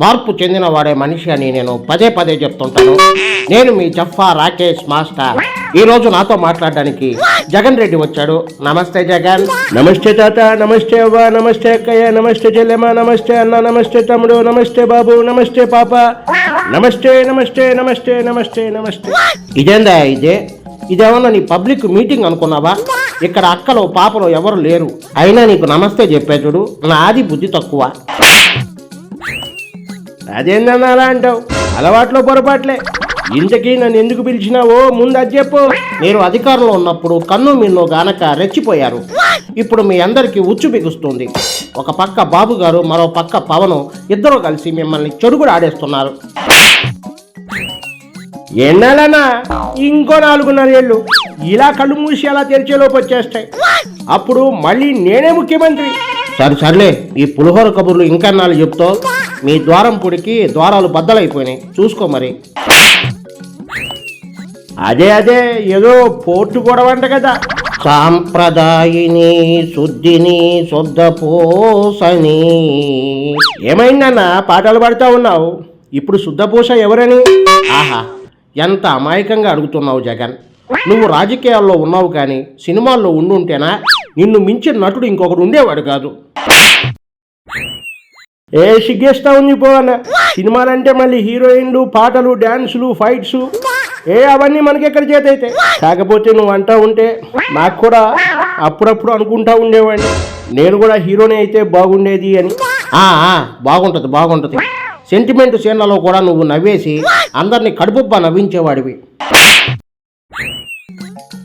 మార్పు చెందిన వాడే మనిషి అని నేను పదే పదే చెప్తుంటాను. నేను మీ జఫా రాకేష్ మాస్టర్. ఈ రోజు నాతో మాట్లాడడానికి జగన్ రెడ్డి వచ్చాడు. నమస్తే జగన్. నమస్తే తాత నమస్తే అవ్వ నమస్తే అక్కయ్య నమస్తే చెల్లెమ్మ నమస్తే అన్న నమస్తే తమ్ముడు నమస్తే బాబు నమస్తే పాప. నమస్తే నమస్తే నమస్తే నమస్తే నమస్తే. ఇదేందా ఇదే? ఇదేమన్నా నీ పబ్లిక్ మీటింగ్ అనుకున్నావా? ఇక్కడ అక్కలు పాపలు ఎవరు లేరు. అయినా నీకు నమస్తే చెప్పే చూడు. నాది బుద్ధి తక్కువ. అదేందన్నా అలా అంటావు అలవాట్లో పొరపాట్లే. ఇంతకీ నన్ను ఎందుకు పిలిచినావో ముందు అది చెప్పు. మీరు అధికారంలో ఉన్నప్పుడు కన్ను మిన్ను గానక రెచ్చిపోయారు. ఇప్పుడు మీ అందరికీ ఉచ్చు బిగుస్తుంది. ఒక పక్క బాబు గారు మరో పక్క పవను ఇద్దరు కలిసి మిమ్మల్ని చెడుగుడు ఆడేస్తున్నారు. ఎన్నాలన్నా ఇంకో నాలుగున్నర ఏళ్ళు. ఇలా కళ్ళు మూసి అలా తెరిచేలోపు వచ్చేస్తాయి. అప్పుడు మళ్ళీ నేనే ముఖ్యమంత్రి. సరే సర్లే ఈ పులిహోర కబుర్లు ఇంకా నాలుగు చెప్తావు? మీ ద్వారం పొడికి ద్వారాలు బద్దలైపోయినాయి. చూసుకో మరి. అదే అదే ఏదో పోర్టు గొడవంట కదా. సాంప్రదాయిని శుద్ధిని శుద్ధ పోసని ఏమైందన్న పాటలు పాడుతూ ఉన్నావు? ఇప్పుడు శుద్ధపూష ఎవరని? ఆహా ఎంత అమాయకంగా అడుగుతున్నావు జగన్. నువ్వు రాజకీయాల్లో ఉన్నావు కానీ సినిమాల్లో ఉండుంటేనా? నిన్ను మించిన నటుడు ఇంకొకడు ఉండేవాడు కాదు. ఏ సిగ్గేస్తా ఉంది పో సినిమాలంటే మళ్ళీ హీరోయిన్లు పాటలు డ్యాన్సులు ఫైట్స్. ఏ అవన్నీ మనకి చేతైతే చేత అయితే కాకపోతే నువ్వు అంటా ఉంటే నాకు కూడా అప్పుడప్పుడు అనుకుంటా ఉండేవాడిని. నేను కూడా హీరోనే అయితే బాగుండేది అని. ఆ, ఆ, సెంటిమెంట్ సీన్లలో కూడా నువ్వు నవ్వేసి అందరినీ కడుపుబ్బ నవ్వించేవాడివి.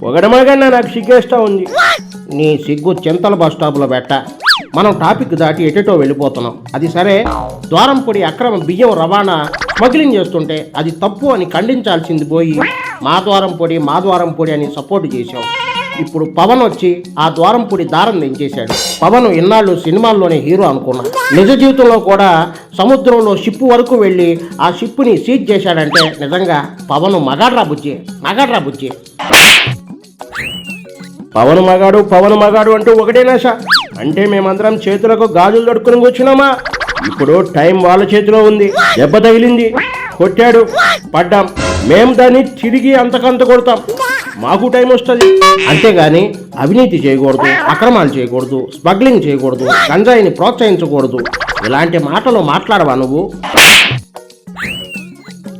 పొగడమాగన్నా నాకు సిగ్గేస్తా ఉంది నీ సిగ్గు చింతల బస్ స్టాప్లో పెట్ట. మనం టాపిక్ దాటి ఎటెటో వెళ్ళిపోతున్నాం. అది సరే ద్వారంపొడి అక్రమ బియ్యం రవాణా స్మగ్లింగ్ చేస్తుంటే అది తప్పు అని ఖండించాల్సింది పోయి మా ద్వారం పొడి మా ద్వారం పొడి అని సపోర్ట్ చేశాం ఇప్పుడు పవన్ వచ్చి ఆ ద్వారం పొడి దారం దించేశాడు పవన్ ఇన్నాళ్ళు సినిమాల్లోనే హీరో అనుకున్నా. నిజ జీవితంలో కూడా సముద్రంలో షిప్ వరకు వెళ్ళి ఆ షిప్ని సీజ్ చేశాడంటే నిజంగా పవన్ మగాడ్రా బుజ్జి మగాడ్రా బుజ్జి. పవన్ మగాడు పవన్ మగాడు అంటూ ఒకటే నశ. అంటే మేమందరం చేతులకు గాజులు దొడుకుని కూర్చున్నామా? ఇప్పుడు టైం వాళ్ళ చేతిలో ఉంది. దెబ్బ తగిలింది. కొట్టాడు. పడ్డాం. మేము దాన్ని తిరిగి అంతకంత కొడతాం. మాకు టైం వస్తుంది. అంతేగాని అవినీతి చేయకూడదు అక్రమాలు చేయకూడదు స్మగ్లింగ్ చేయకూడదు గంజాయిని ప్రోత్సహించకూడదు. ఇలాంటి మాటలు మాట్లాడవా నువ్వు?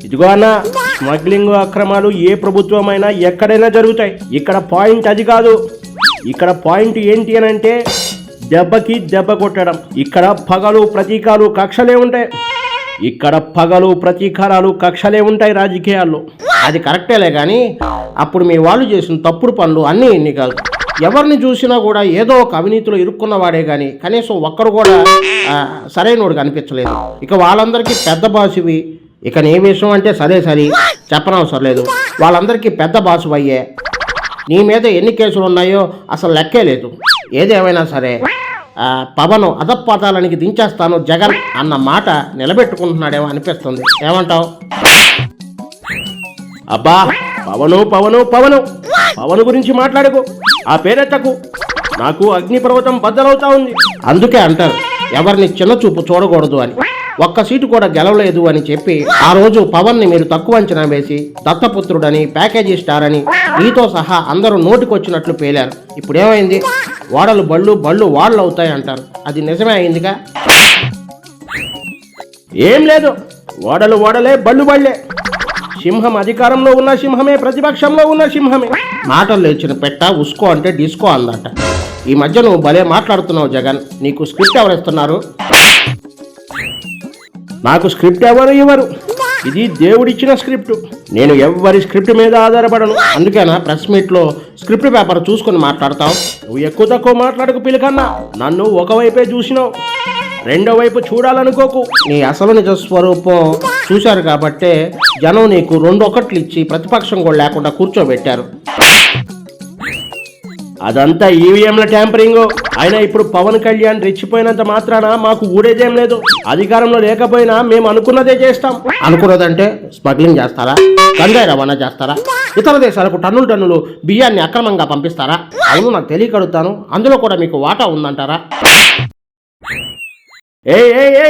ఇదిగో అన్న. స్మగ్లింగ్ అక్రమాలు ఏ ప్రభుత్వమైనా ఎక్కడైనా జరుగుతాయి. ఇక్కడ పాయింట్ అది కాదు. ఇక్కడ పాయింట్ ఏంటి అని అంటే దెబ్బకి దెబ్బ కొట్టడం. ఇక్కడ పగలు ప్రతీకాలు కక్షలే ఉంటాయి. ఇక్కడ పగలు ప్రతీకారాలు కక్షలే ఉంటాయి రాజకీయాల్లో. అది కరెక్టేలే కానీ అప్పుడు మీ వాళ్ళు చేసిన తప్పుడు పనులు అన్నీ ఎన్ని కాదు ఎవరిని చూసినా కూడా ఏదో ఒక అవినీతిలో ఇరుక్కున్నవాడే కానీ కనీసం ఒక్కరు కూడా సరైనోడు కనిపించలేదు. ఇక వాళ్ళందరికీ పెద్ద భాషవి ఇక నీ విషయం అంటే సరే సరే చెప్పనవసరం లేదు. వాళ్ళందరికీ పెద్ద బాసు అయ్యే నీ మీద ఎన్ని కేసులు ఉన్నాయో అసలు లెక్కే లేదు. ఏదేమైనా సరే పవను పవన్ అధపాతాలనికి దించేస్తాను జగన్ అన్న మాట నిలబెట్టుకుంటున్నాడేమో అనిపిస్తుంది. ఏమంటావు? అబ్బా పవను పవను పవను. పవను గురించి మాట్లాడకు. ఆ పేరెట్టకు నాకు అగ్నిపర్వతం బద్దలవుతా ఉంది. అందుకే అంటారు ఎవరిని చిన్న చూపు చూడకూడదు అని. ఒక్క సీటు కూడా గెలవలేదు అని చెప్పి ఆ రోజు పవన్ని మీరు తక్కువ అంచనా వేసి దత్తపుత్రుడని ప్యాకేజీ స్టార్ అని నీతో సహా అందరూ నోటికొచ్చినట్లు పేలారు. ఇప్పుడేమైంది? ఓడలు బళ్ళు బళ్ళు వాడలు అవుతాయి అంటారు. అది నిజమే అయిందిగా? ఏం లేదు. ఓడలు ఓడలే బళ్ళు బళ్ళే. సింహం అధికారంలో ఉన్న సింహమే ప్రతిపక్షంలో ఉన్న సింహమే. మాటలు లేచిన పెట్ట ఉస్కో అంటే డిస్కో అందట. ఈ మధ్య నువ్వు భలే మాట్లాడుతున్నావు జగన్. నీకు స్క్రిప్ట్ ఎవరిస్తున్నారు నాకు స్క్రిప్ట్ ఎవరు ఇవ్వరు. ఇది దేవుడిచ్చిన స్క్రిప్ట్. నేను ఎవ్వరి స్క్రిప్ట్ మీద ఆధారపడను. అందుకేనా ప్రెస్ మీట్లో స్క్రిప్ట్ పేపర్ చూసుకొని మాట్లాడతావు? నువ్వు ఎక్కువ తక్కువ మాట్లాడకు పిలకన్నా. నన్ను ఒకవైపే చూసినావు. రెండో వైపు చూడాలనుకోకు. నీ అసలు నిజ స్వరూపం చూశారు కాబట్టే జనం నీకు రెండు ఒకట్లు ఇచ్చి ప్రతిపక్షం కూడా లేకుండా కూర్చోబెట్టారు. అదంతా ఈవీఎంల ట్యాంపరింగ్. అయినా ఇప్పుడు పవన్ కళ్యాణ్ రెచ్చిపోయినంత మాత్రాన మాకు ఊడేదేం లేదు. అధికారంలో లేకపోయినా మేము అనుకున్నదే చేస్తాం. అనుకున్నదంటే స్మగ్లింగ్ చేస్తారా? గంజాయి రవాణా చేస్తారా? ఇతర దేశాలకు టన్నులు టన్నులు బియ్యాన్ని అక్రమంగా పంపిస్తారా? అవును నాకు తెలియకడుగుతాను అందులో కూడా మీకు వాటా ఉందంటారా? ఏ ఏ ఏ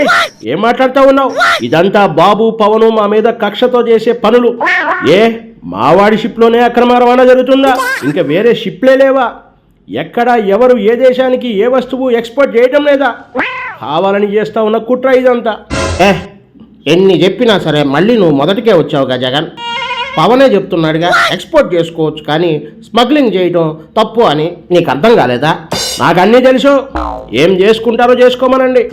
ఏం మాట్లాడుతా ఉన్నావు? ఇదంతా బాబు పవను మా మీద కక్షతో చేసే పనులు. ఏ? మావాడి షిప్లోనే అక్రమ రవాణా జరుగుతుందా? ఇంకా వేరే షిప్లే లేవా? ఎక్కడ ఎవరు ఏ దేశానికి ఏ వస్తువు ఎక్స్పోర్ట్ చేయటం లేదా? కావాలని చేస్తా ఉన్న కుట్ర ఇదంతా. ఏ ఎన్ని చెప్పినా సరే మళ్ళీ నువ్వు మొదటికే వచ్చావుగా జగన్. పవనే చెప్తున్నాడుగా ఎక్స్పోర్ట్ చేసుకోవచ్చు కానీ స్మగ్లింగ్ చేయడం తప్పు అని నీకు అర్థం కాలేదా? నాకు అన్నీ తెలుసు. ఏం చేసుకుంటారో చేసుకోమనండి.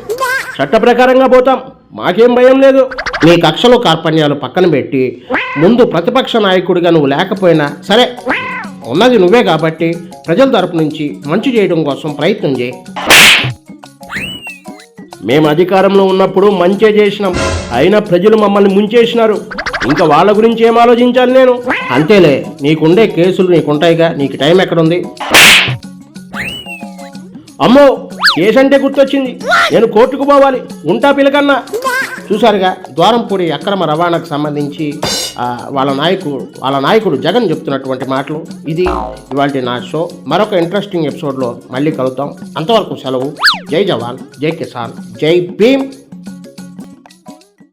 చట్ట ప్రకారంగా పోతాం. మాకేం భయం లేదు. నీ కక్షలు కార్పణ్యాలు పక్కన పెట్టి ముందు ప్రతిపక్ష నాయకుడిగా నువ్వు లేకపోయినా సరే ఉన్నది నువ్వే కాబట్టి ప్రజల తరపు నుంచి మంచి చేయడం కోసం ప్రయత్నం చేయి. మేము అధికారంలో ఉన్నప్పుడు మంచే చేసినాం అయినా ప్రజలు మమ్మల్ని ముంచేసినారు. ఇంకా వాళ్ళ గురించి ఏం ఆలోచించాలి నేను? అంతేలే నీకుండే కేసులు నీకుంటాయిగా నీకు టైం ఎక్కడుంది? అమ్మో కేసు అంటే గుర్తొచ్చింది. నేను కోర్టుకు పోవాలి ఉంటా పిలకన్నా. చూసారుగా ద్వారంపూడి అక్రమ రవాణాకు సంబంధించి వాళ్ళ నాయకుడు వాళ్ళ నాయకుడు జగన్ చెప్తున్నటువంటి మాటలు. ఇది ఇవాళ నా షో. మరొక ఇంట్రెస్టింగ్ ఎపిసోడ్లో మళ్ళీ కలుద్దాం. అంతవరకు సెలవు. జై జవాన్. జై కిసాన్. జై భీమ్.